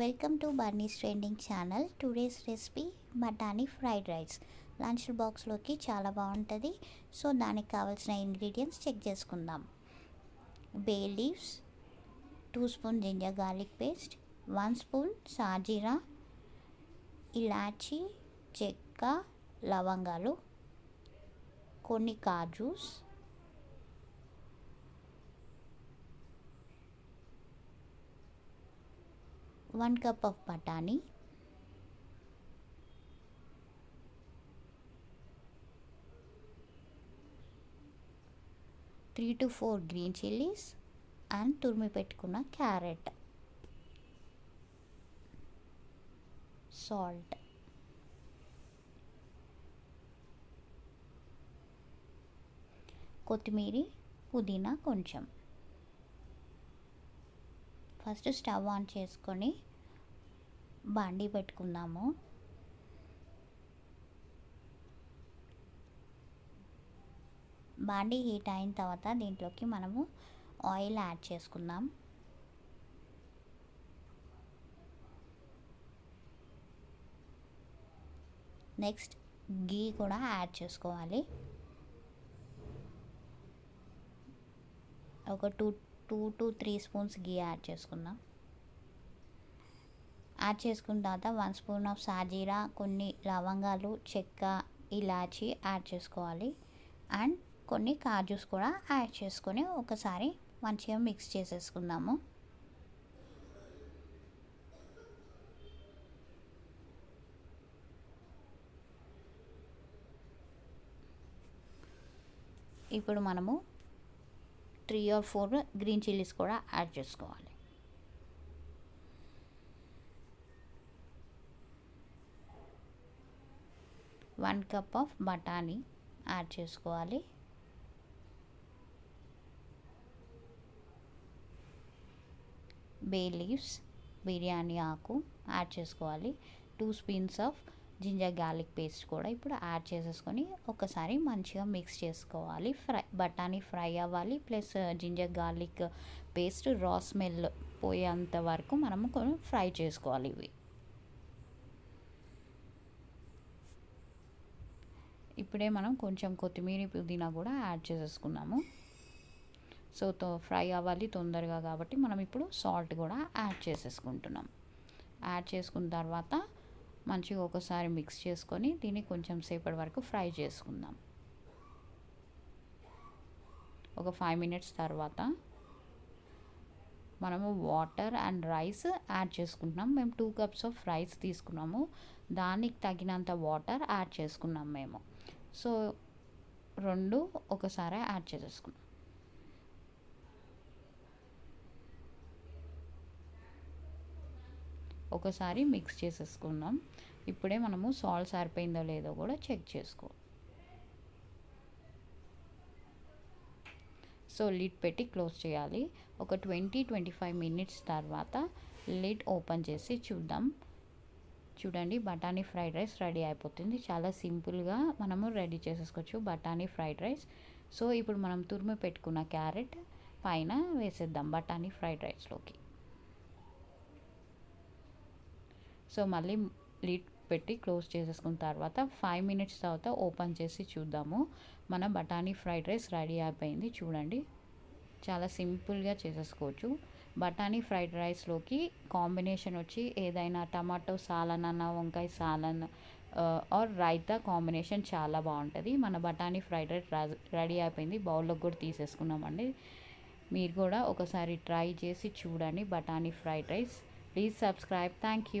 Welcome to బర్నీస్ trending channel today's recipe బఠానీ fried rice lunch బాక్స్లోకి చాలా బాగుంటుంది. సో దానికి కావాల్సిన ఇంగ్రీడియంట్స్ చెక్ చేసుకుందాం. Bay leaves two spoon ginger garlic paste one spoon సాజీరా ఇలాచీ చెక్క లవంగాలు కొన్ని కాజూస్ వన్ కప్ ఆఫ్ బఠానీ. Three to four green chillies and తురిమి పెట్టుకున్న క్యారెట్. సాల్ట్. కొత్తిమీర పుదీనా కొంచెం. ఫస్ట్ స్టవ్ ఆన్ చేసుకొని బాండీ పెట్టుకుందాము. బాండీ హీట్ అయిన తర్వాత దీంట్లోకి మనము ఆయిల్ యాడ్ చేసుకుందాం. నెక్స్ట్ గీ కూడా యాడ్ చేసుకోవాలి. ఒక two two to three spoons ghee add చేసుకుందాం. యాడ్ చేసుకున్న తర్వాత వన్ స్పూన్ ఆఫ్ సాజీరా కొన్ని లవంగాలు చెక్క ఇలాచి యాడ్ చేసుకోవాలి. అండ్ కొన్ని కాజూస్ కూడా యాడ్ చేసుకొని ఒకసారి మంచిగా మిక్స్ చేసేసుకుందాము. ఇప్పుడు మనము three or four green chillies కూడా యాడ్ చేసుకోవాలి. వన్ కప్ ఆఫ్ బఠానీ యాడ్ చేసుకోవాలి. బే లీవ్స్ బిర్యానీ ఆకు యాడ్ చేసుకోవాలి. Two spoons of ginger garlic paste కూడా ఇప్పుడు యాడ్ చేసేసుకొని ఒకసారి మంచిగా మిక్స్ చేసుకోవాలి. ఫ్రై బఠానీ ఫ్రై అవ్వాలి. Plus ginger garlic paste raw smell పోయేంత వరకు మనము కొంచెం ఫ్రై చేసుకోవాలి ఇవి. ఇప్పుడే మనం కొంచెం కొత్తిమీర పుదీనా కూడా యాడ్ చేసేసుకున్నాము. సో తో ఫ్రై అవ్వాలి తొందరగా కాబట్టి మనం ఇప్పుడు సాల్ట్ కూడా యాడ్ చేసేసుకుంటున్నాం. యాడ్ చేసుకున్న తర్వాత మంచిగా ఒకసారి మిక్స్ చేసుకొని దీన్ని కొంచెం సేపటి వరకు ఫ్రై చేసుకుందాం. ఒక ఫైవ్ మినిట్స్ తర్వాత మనము వాటర్ అండ్ రైస్ యాడ్ చేసుకుంటున్నాం. మేము టూ కప్స్ ఆఫ్ రైస్ తీసుకున్నాము. దానికి తగినంత వాటర్ యాడ్ చేసుకున్నాం మేము. సో రెండు ఒకసారి యాడ్ చేసేసుకున్నాం. ఒకసారి మిక్స్ చేసేసుకుందాం ఇప్పుడే మనము సాల్ట్ సరిపోయిందో లేదో కూడా చెక్ చేసుకో. సో లిడ్ పెట్టి క్లోజ్ చేయాలి. ఒక ట్వంటీ ట్వంటీ ఫైవ్ మినిట్స్ తర్వాత లిడ్ ఓపెన్ చేసి చూద్దాం. చూడండి బఠానీ ఫ్రైడ్ రైస్ రెడీ అయిపోతుంది. చాలా సింపుల్గా మనము రెడీ చేసేసుకోవచ్చు బఠానీ ఫ్రైడ్ రైస్. సో ఇప్పుడు మనం తురిమి పెట్టుకున్న క్యారెట్ పైన వేసేద్దాం బఠానీ ఫ్రైడ్ రైస్లోకి. సో మళ్ళీ లీడ్ పెట్టి క్లోజ్ చేసేసుకున్న తర్వాత ఫైవ్ మినిట్స్ తర్వాత ఓపెన్ చేసి చూద్దాము. మన బఠానీ ఫ్రైడ్ రైస్ రెడీ అయిపోయింది. చూడండి చాలా సింపుల్గా చేసేసుకోవచ్చు. బఠానీ ఫ్రైడ్ రైస్లోకి కాంబినేషన్ వచ్చి ఏదైనా టమాటో సాలన్ అన్న వంకాయ సాలన్ ఆర్ రైతా కాంబినేషన్ చాలా బాగుంటుంది. మన బఠానీ ఫ్రైడ్ రైస్ రెడీ అయిపోయింది. బౌల్లోకి కూడా తీసేసుకున్నామండి. మీరు కూడా ఒకసారి ట్రై చేసి చూడండి బఠానీ fried rice. Please subscribe. Thank you